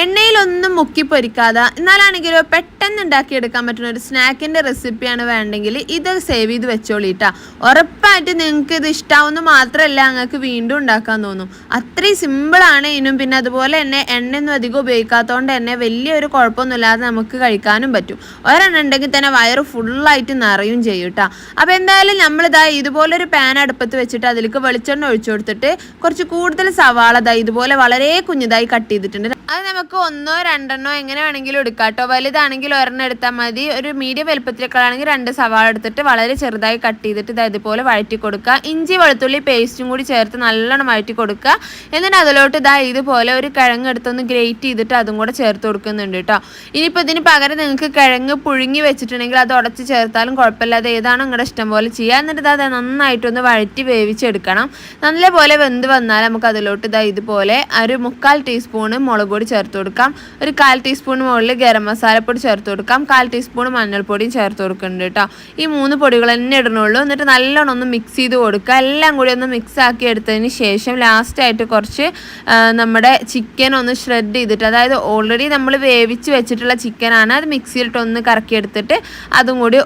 എണ്ണയിലൊന്നും മുക്കി പൊരിക്കാതെ എന്നാലാണെങ്കിലോ പെട്ടെന്ന് ഉണ്ടാക്കിയെടുക്കാൻ പറ്റുന്ന ഒരു സ്നാക്കിന്റെ റെസിപ്പിയാണ് വേണ്ടെങ്കിൽ ഇത് സേവ് ചെയ്ത് വെച്ചോളിട്ടാ ഉറപ്പായിട്ട് നിങ്ങൾക്ക് ഇത് ഇഷ്ടാവുന്ന മാത്രമല്ല നിങ്ങൾക്ക് വീണ്ടും ഉണ്ടാക്കാൻ തോന്നും. അത്രയും സിമ്പിളാണ് ഇതിനും. പിന്നെ അതുപോലെ തന്നെ എണ്ണയൊന്നും അധികം ഉപയോഗിക്കാത്തതുകൊണ്ട് തന്നെ വലിയൊരു കുഴപ്പമൊന്നുമില്ലാതെ നമുക്ക് കഴിക്കാനും പറ്റും. ഒരെണ്ണം ഉണ്ടെങ്കിൽ തന്നെ വയറ് ഫുള്ളായിട്ട് നിറയും ചെയ്യും കേട്ടോ അപ്പോൾ എന്തായാലും നമ്മളിതാ ഇതുപോലൊരു പാൻ അടുപ്പത്ത് വെച്ചിട്ട് അതിലേക്ക് വെളിച്ചെണ്ണ ഒഴിച്ചു കൊടുത്തിട്ട് കുറച്ച് കൂടുതൽ സവാള ഇതുപോലെ വളരെ കുഞ്ഞതായി കട്ട് ചെയ്തിട്ടുണ്ട്. അത് നമുക്ക് ഒന്നോ രണ്ടെണ്ണോ എങ്ങനെ വേണമെങ്കിലും എടുക്കാം കേട്ടോ. വലുതാണെങ്കിൽ ഒരെണ്ണം എടുത്താൽ മതി. ഒരു മീഡിയം വലുപ്പത്തിലേക്കാണെങ്കിൽ രണ്ട് സവാള എടുത്തിട്ട് വളരെ ചെറുതായി കട്ട് ചെയ്തിട്ട് ഇത് ഇതുപോലെ വഴറ്റി കൊടുക്കുക. ഇഞ്ചി വെളുത്തുള്ളി പേസ്റ്റും കൂടി ചേർത്ത് നല്ലോണം വഴറ്റി കൊടുക്കുക. എന്നിട്ട് അതിലോട്ട് ഇതാ ഇതുപോലെ ഒരു കിഴങ്ങ് എടുത്തൊന്ന് ഗ്രേറ്റ് ചെയ്തിട്ട് അതും കൂടെ ചേർത്ത് കൊടുക്കുന്നുണ്ട് കേട്ടോ. ഇനിയിപ്പോൾ ഇതിന് പകരം നിങ്ങൾക്ക് കിഴങ്ങ് പുഴുങ്ങി വെച്ചിട്ടുണ്ടെങ്കിൽ അത് ഉടച്ച് ചേർത്താലും കുഴപ്പമില്ലാതെ ഏതാണോ നിങ്ങളുടെ ഇഷ്ടം പോലെ ചെയ്യുക എന്നിട്ട് അത് നന്നായിട്ടൊന്ന് വഴറ്റി വേവിച്ചെടുക്കണം. നല്ലപോലെ വെന്ത് വന്നാൽ നമുക്ക് അതിലോട്ട് ഇതാ ഇതുപോലെ ഒരു മുക്കാൽ ടീസ്പൂണ് മുളക് പൊടി ചേർത്ത് കൊടുക്കാം. ഒരു കാൽ ടീസ്പൂൺ മുകളിൽ ഗരം മസാലപ്പൊടി ചേർത്ത് കൊടുക്കാം. കാൽ ടീസ്പൂൺ മഞ്ഞൾപ്പൊടിയും ചേർത്ത് കൊടുക്കുന്നുണ്ട് കേട്ടോ ഈ മൂന്ന് പൊടികൾ തന്നെ ഇടണുള്ളൂ. എന്നിട്ട് നല്ലോണം ഒന്ന് മിക്സ് ചെയ്ത് കൊടുക്കുക. എല്ലാം കൂടി ഒന്ന് മിക്സ് ആക്കി എടുത്തതിന് ശേഷം ലാസ്റ്റായിട്ട് കുറച്ച് നമ്മുടെ ചിക്കൻ ഒന്ന് ഷ്രെഡ് ചെയ്തിട്ട് അതായത് ഓൾറെഡി നമ്മൾ വേവിച്ച് വെച്ചിട്ടുള്ള ചിക്കനാണ് അത് മിക്സിയിലിട്ട് ഒന്ന് കറക്കിയെടുത്തിട്ട് അതും കൂടി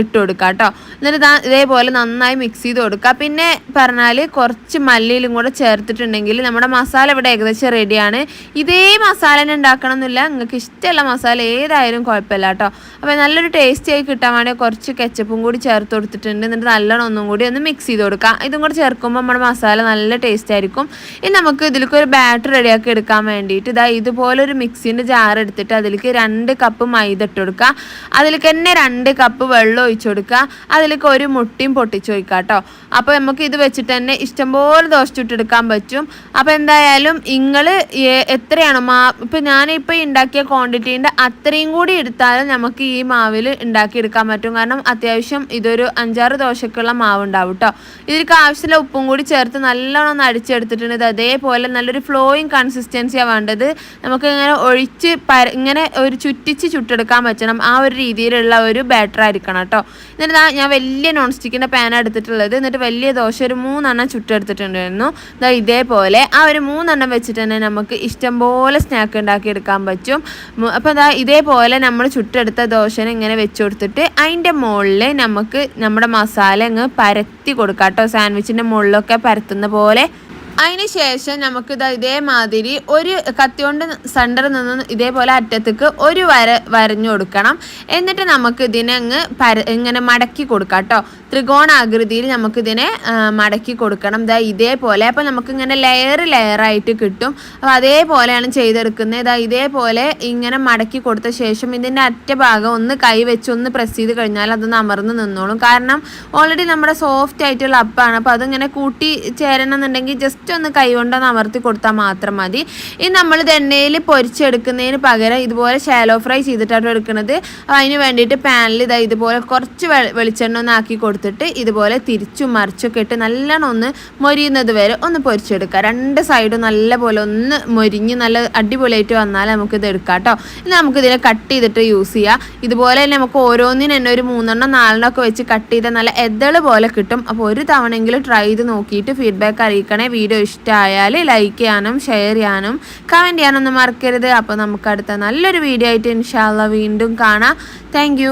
ഇട്ട് കൊടുക്കുക കേട്ടോ എന്നിട്ട് ഇതേപോലെ നന്നായി മിക്സ് ചെയ്ത് കൊടുക്കുക. പിന്നെ പറഞ്ഞാൽ കുറച്ച് മല്ലിയിലും കൂടെ ചേർത്തിട്ടുണ്ടെങ്കിൽ നമ്മുടെ മസാല ഇവിടെ ഏകദേശം റെഡിയാണ് ഇതേ മസാല തന്നെ ഉണ്ടാക്കണം എന്നില്ല നിങ്ങൾക്ക് ഇഷ്ടമുള്ള മസാല ഏതായാലും കുഴപ്പമില്ല കേട്ടോ. അപ്പോൾ നല്ലൊരു ടേസ്റ്റി ആയി കിട്ടാൻ വേണ്ടി കുറച്ച് കെച്ചപ്പും കൂടി ചേർത്ത് കൊടുത്തിട്ടുണ്ട്. എന്നിട്ട് നല്ലോണം ഒന്നും കൂടി ഒന്ന് മിക്സ് ചെയ്ത് കൊടുക്കാം ഇതും കൂടി ചേർക്കുമ്പോൾ നമ്മുടെ മസാല നല്ല ടേസ്റ്റ് ആയിരിക്കും. ഇനി നമുക്ക് ഇതിലേക്ക് ഒരു ബാറ്റർ റെഡിയാക്കി എടുക്കാൻ വേണ്ടിയിട്ട് ഇതാ ഇതുപോലൊരു മിക്സിന്റെ ജാർ എടുത്തിട്ട് അതിലേക്ക് രണ്ട് കപ്പ് മൈദ ഇട്ട് കൊടുക്കുക. അതിലേക്ക് തന്നെ രണ്ട് കപ്പ് വെള്ളം ഒഴിച്ചു കൊടുക്കുക. അതിലേക്ക് ഒരു മുട്ടിയും പൊട്ടിച്ചൊഴിക്കുക കേട്ടോ. അപ്പോൾ നമുക്ക് ഇത് വെച്ചിട്ട് തന്നെ ഇഷ്ടംപോലെ ദോശ ചുട്ടെടുക്കാൻ പറ്റും. അപ്പോൾ എന്തായാലും നിങ്ങൾ എത്രയാണോ മാ ഇപ്പം ഞാനിപ്പോൾ ഉണ്ടാക്കിയ ക്വാണ്ടിറ്റീന്റെ അത്രയും കൂടി എടുത്താലും നമുക്ക് ഈ മാവിൽ ഉണ്ടാക്കിയെടുക്കാൻ പറ്റും. കാരണം അത്യാവശ്യം ഇതൊരു അഞ്ചാറ് ദോശക്കുള്ള മാവ് ഉണ്ടാവും കേട്ടോ ഇതിലേക്ക് ആവശ്യമുള്ള ഉപ്പും കൂടി ചേർത്ത് നല്ലോണം ഒന്ന് അടിച്ചെടുത്തിട്ടുണ്ട്. അതേപോലെ നല്ലൊരു ഫ്ലോയിങ് കൺസിസ്റ്റൻസിയാണ് വേണ്ടത്. നമുക്ക് ഇങ്ങനെ ഒഴിച്ച് പര ഇങ്ങനെ ഒരു ചുറ്റിച്ച് ചുട്ടെടുക്കാൻ പറ്റണം. ആ ഒരു രീതിയിലുള്ള ഒരു ബാറ്റർ ആയിരിക്കണം കേട്ടോ എന്നിട്ട് ഞാൻ വലിയ നോൺ സ്റ്റിക്കിന്റെ പാനാണ് എടുത്തിട്ടുള്ളത്. എന്നിട്ട് വലിയ ദോശ ഒരു മൂന്നെണ്ണം ചുട്ടെടുത്തിട്ടുണ്ടായിരുന്നു. ഇതേപോലെ ആ ഒരു മൂന്നെണ്ണം വെച്ചിട്ട് തന്നെ നമുക്ക് ഇഷ്ടംപോലെ സ്നാക്ക് ഉണ്ടാക്കി എടുക്കാൻ പറ്റും. അപ്പോൾ അതാ ഇതേപോലെ നമ്മൾ ചുട്ടെടുത്ത ദോശനെ ഇങ്ങനെ വെച്ച് കൊടുത്തിട്ട് അതിന്റെ മുകളിൽ നമുക്ക് നമ്മുടെ മസാല അങ്ങ് പരത്തി കൊടുക്കാം കേട്ടോ സാൻഡ്വിച്ചിന്റെ മുകളിലൊക്കെ പരത്തുന്ന പോലെ അതിന് ശേഷം നമുക്ക് ഇതാ ഇതേമാതിരി ഒരു കത്തി കൊണ്ട് സെന്ററിൽ നിന്ന് ഇതേപോലെ അറ്റത്തേക്ക് ഒരു വര വരഞ്ഞു കൊടുക്കണം. എന്നിട്ട് നമുക്ക് ഇതിനെ അങ്ങ് പര ഇങ്ങനെ മടക്കി കൊടുക്കാം കേട്ടോ. ത്രികോണാകൃതിയിൽ നമുക്കിതിനെ മടക്കി കൊടുക്കണം. ഇതാ ഇതേപോലെ. അപ്പോൾ നമുക്കിങ്ങനെ ലെയർ ലെയറായിട്ട് കിട്ടും. അപ്പോൾ അതേപോലെയാണ് ചെയ്തെടുക്കുന്നത്. ഇതാ ഇതേപോലെ ഇങ്ങനെ മടക്കി കൊടുത്ത ശേഷം ഇതിന്റെ അറ്റ ഭാഗം ഒന്ന് കൈ വെച്ച് ഒന്ന് പ്രസ് ചെയ്ത് കഴിഞ്ഞാൽ അതൊന്ന് അമർന്ന് നിന്നോളും. കാരണം ഓൾറെഡി നമ്മുടെ സോഫ്റ്റ് ആയിട്ടുള്ള അപ്പാണ്. അപ്പോൾ അതിങ്ങനെ കൂട്ടി ചേരണം എന്നുണ്ടെങ്കിൽ ജസ്റ്റ് ഒന്ന് കൈ കൊണ്ടൊന്ന് അമർത്തി കൊടുത്താൽ മാത്രം മതി. ഇനി നമ്മളിത് എണ്ണയിൽ പൊരിച്ചെടുക്കുന്നതിന് പകരം ഇതുപോലെ ഷാലോ ഫ്രൈ ചെയ്തിട്ടാണ് എടുക്കുന്നത്. അതിന് വേണ്ടിയിട്ട് പാനിൽ ഇതാ ഇതുപോലെ കുറച്ച് വെളിച്ചെണ്ണ ഒന്ന് ആക്കി കൊടുത്തിട്ട് ഇതുപോലെ തിരിച്ചും മറിച്ചൊക്കെ ഇട്ട് നല്ലോണം ഒന്ന് മൊരിയുന്നത് വരെ ഒന്ന് പൊരിച്ചെടുക്കുക രണ്ട് സൈഡും നല്ലപോലെ ഒന്ന് മൊരിഞ്ഞ് നല്ല അടിപൊളിയായിട്ട് വന്നാൽ നമുക്കിത് എടുക്കാം കേട്ടോ ഇനി നമുക്കിതിനെ കട്ട് ചെയ്തിട്ട് യൂസ് ചെയ്യാം. ഇതുപോലെ തന്നെ നമുക്ക് ഓരോന്നിനും തന്നെ ഒരു മൂന്നെണ്ണം നാലെണ്ണം ഒക്കെ വെച്ച് കട്ട് ചെയ്താൽ നല്ല എതൾ പോലെ കിട്ടും. അപ്പോൾ ഒരു തവണയെങ്കിലും ട്രൈ ചെയ്ത് നോക്കിയിട്ട് ഫീഡ്ബാക്ക് അറിയിക്കണേ. വീഡിയോ ഇഷ്ടമായാൽ ലൈക്ക് ചെയ്യാനും ഷെയർ ചെയ്യാനും കമന്റ് ചെയ്യാനൊന്നും മറക്കരുത്. അപ്പോൾ നമുക്ക് അടുത്ത നല്ലൊരു വീഡിയോ ആയിട്ട് ഇൻഷാല്ല വീണ്ടും കാണാം. താങ്ക്